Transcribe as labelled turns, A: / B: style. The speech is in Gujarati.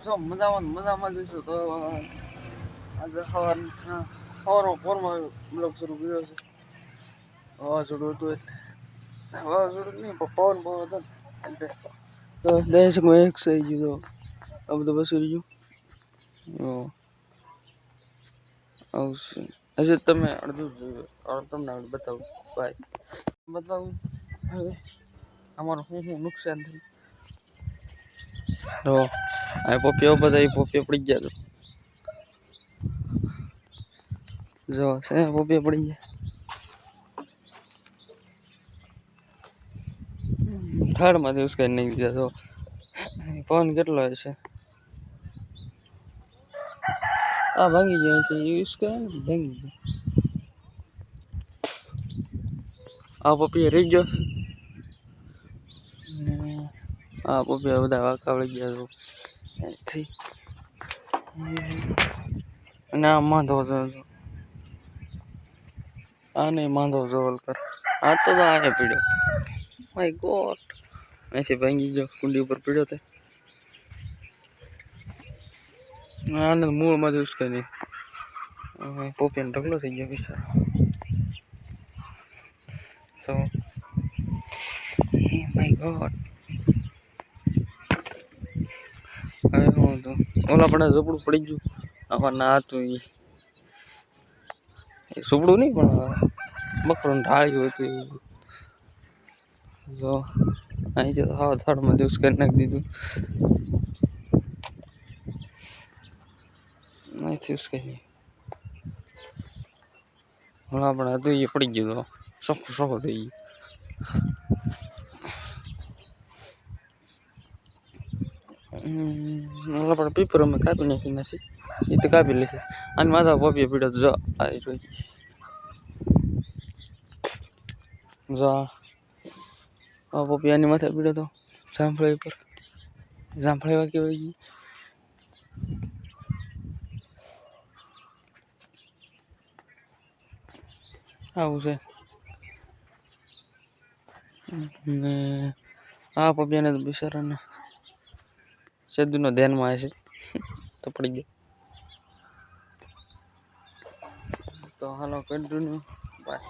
A: જો, મજામાં મજામાં જઈશું તો આજે સવાર સવારમાં પોરમાં બ્લોગ શરૂ કર્યો છે. વાવાઝોડું હતું એટલે. વાવાઝોડું નહીં, પણ પવન બહુ હતો એટલે તો દહેશકમાં એક થઈ ગયું તો આ બધું બસી રહ્યું. આવશે. હજી તમે અડધું તમને આગળ બતાવું. બાય બતાવું. હવે અમારું નુકસાન થયું? તો આ પોપીઓ બધા એ પોપિયો પડી ગયા જો છે પોપિયો પડી ગયા. થર્ડમાં દિવસ કઈ નહીં ગયા તો પવન કેટલો હશે? આ ભાંગી ગયો યુઝ કરે ને ભાંગી ગયો. આ પપી રહી ગયો. આ પપી બધા વાંકા વળી ગયા તો અને આ માંધો જો આ નહીં માંધો જોવલ કર આ તો આને પીડ્યો માય ગોડ અહીંથી ભાંગી ગયો કુંડી ઉપર પીડ્યો તે આને મૂળમાં દિવસ કઈ નહીં પોપિયાનો ઢગલો થઈ ગયો બિચારો સો માય ગોડ હવે હું તો ઓલા પણ ઝૂપડું પડી ગયું. આમાં ના હતું એ ઝૂપડું નહીં, પણ બકરું ઢાળ્યું હતું જો અહીંથી તો હાવ થાળમાં દિવસ કરી નાખી દીધું. નહીં થયું કંઈ નહીં હમણાં હતું એ પડી ગયું તો. સોખું સોખું થઈ ગયું. ઓલા પણ પીપર અમે કાપી નાખી નથી એ તો કાપી લેશે અને માથા પપીએ પીડો જો, આ જોઈ જો આ. આ પપિયાની માથે પીડ્યો તો જામફળી ઉપર. જામફળી એવા હોય આવું છે. ને આ તો બિચારાને સેદુનો ધ્યાનમાં હશે. તો પડી ગયો. તો હાલો કન્ટિન્યુ બાય